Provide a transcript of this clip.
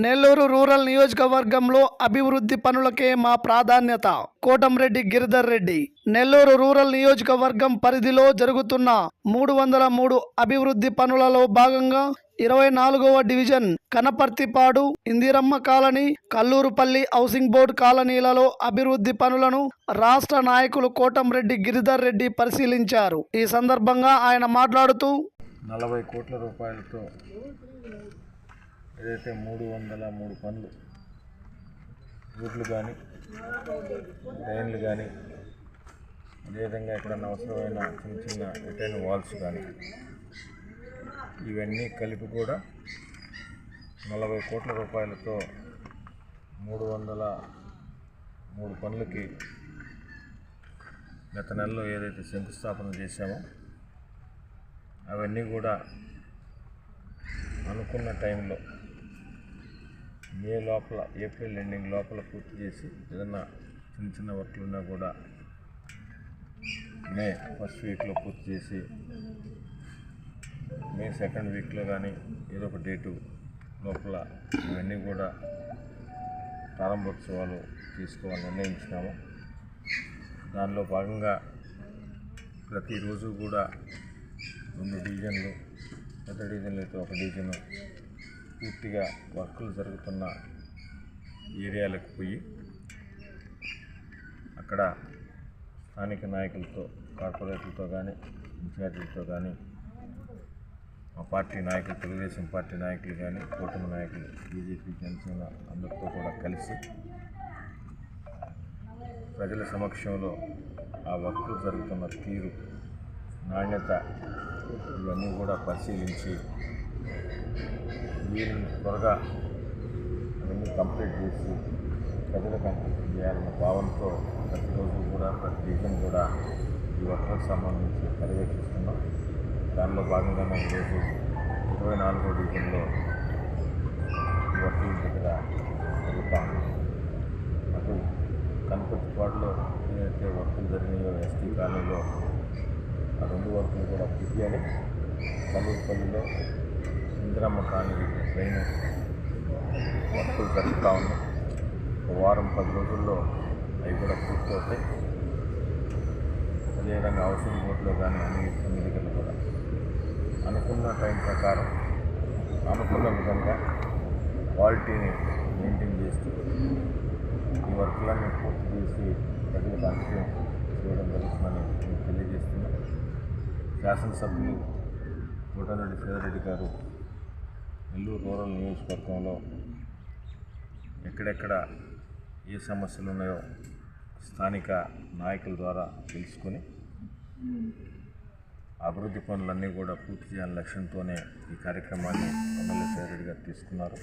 Nellore rural నియోజకవర్గంలో అభివృద్ధి పనులకే మా ప్రాధాన్యత. కోటంరెడ్డి గిరిధర్ రెడ్డి. నెల్లూరు రూరల్ నియోజకవర్గం పరిధిలో జరుగుతున్న మూడు వందల మూడు అభివృద్ధి పనులలో భాగంగా ఇరవై నాలుగవ division Kanaparthipadu Indiramma colony Kallurupalli housing board కాలనీలలో అభివృద్ధి పనులను రాష్ట్ర నాయకులు కోటంరెడ్డి గిరిధర్ రెడ్డి పరిశీలించారు. ఈ సందర్భంగా ఆయన మాట్లాడుతూ నలభై కోట్ల రూపాయలతో ఏదైతే మూడు వందల మూడు పనులు రూట్లు కానీ డ్రైన్లు కానీ అదేవిధంగా ఎక్కడన్నా అవసరమైన చిన్న చిన్న రిటైన్ వాల్స్ కానీ ఇవన్నీ కలిపి కూడా నలభై కోట్ల రూపాయలతో మూడు వందల మూడు పనులకి గత నెలలో ఏదైతే శంకుస్థాపన చేశామో అవన్నీ కూడా అనుకున్న టైంలో మే లోపల ఏప్రిల్ ఎండింగ్ లోపల పూర్తి చేసి ఏదన్నా చిన్న చిన్న వర్క్లు ఉన్నా కూడా మే ఫస్ట్ వీక్లో పూర్తి చేసి మే సెకండ్ వీక్లో కానీ ఏదో ఒక డేటు లోపల ఇవన్నీ కూడా ప్రారంభోత్సవాలు తీసుకోవాలని నిర్ణయించినాము. దానిలో భాగంగా ప్రతిరోజు కూడా రెండు డివిజన్లు పెద్ద డివిజన్లు అయితే ఒక డివిజను పూర్తిగా వర్కులు జరుగుతున్న ఏరియాలకు పోయి అక్కడ స్థానిక నాయకులతో కార్పొరేటర్లతో కానీ ఇన్ఛార్జీలతో కానీ మా పార్టీ నాయకులు తెలుగుదేశం పార్టీ నాయకులు కానీ కూటమి నాయకులు బీజేపీ జనసేన అందరితో కూడా కలిసి ప్రజల సమక్షంలో ఆ వర్కులు జరుగుతున్న తీరు నాణ్యత ఇవన్నీ కూడా పరిశీలించి వీరిని త్వరగా అవన్నీ కంప్లీట్ చేసి ప్రజలకు అంకితం చేయాలన్న భావంతో ప్రతిరోజు కూడా ప్రతి డివిజన్ కూడా ఈ వర్షాలకు సంబంధించి పర్యవేక్షిస్తున్నాం. దానిలో భాగంగానే ఈరోజు ఇరవై నాలుగో డివిజన్లో ఈ వర్కుల దగ్గర జరుగుతా అటు కనపతిపాడులో ఏదైతే వర్కులు జరిగినాయో ఎస్టీ కాలనీలో ఆ రెండు వర్కులు కూడా పూర్తి అని కల్లూరుపల్లిలో ఇందిరమ్మ కాలనీ ట్రైన్ వర్కులు జరుగుతూ ఉన్నాయి ఒక వారం పది రోజుల్లో అవి కూడా పూర్తవుతాయి. అదేవిధంగా హౌసింగ్ బోర్డులో కానీ అన్ని అన్ని దగ్గర కూడా అనుకున్న టైం ప్రకారం అనుకున్న విధంగా క్వాలిటీని మెయింటైన్ చేస్తూ ఈ వర్క్లన్నీ పూర్తి చేసి ప్రజలకు అంత్యం చేయడం జరుగుతుందని నేను తెలియజేస్తున్నాను. శాసనసభ్యులు కోటారెడ్డి సేదరెడ్డి గారు నెల్లూరు రూరల్ నియోజకవర్గంలో ఎక్కడెక్కడ ఏ సమస్యలు ఉన్నాయో స్థానిక నాయకుల ద్వారా తెలుసుకొని అభివృద్ధి పనులన్నీ కూడా పూర్తి చేయాలని లక్ష్యంతోనే ఈ కార్యక్రమాన్ని ఎమ్మెల్యే గారు తీసుకున్నారు.